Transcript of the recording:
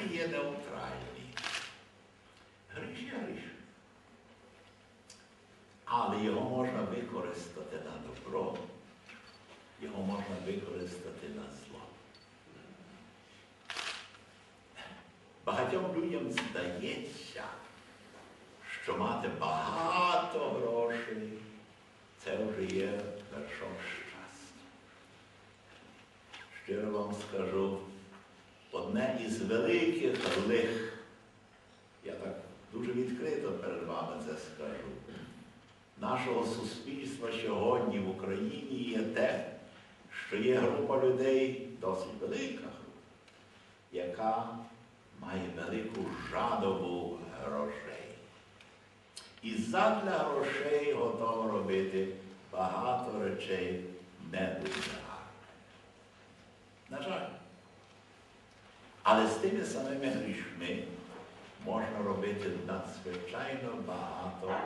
є неутральні. Гріх є гріх. Але його можна використати на добро, його можна використати на зло. Багатьом людям здається, що мати багато грошей це вже є вершок щастя. Щиро вам скажу, одне із великих лих, я так дуже відкрито перед вами це скажу, нашого суспільства сьогодні в Україні є те, що є група людей, досить велика група, яка має велику жадобу грошей. І задля грошей готова робити багато речей не дуже Ale z tymi samymi myślmi można robić nadzwyczajną, bogatą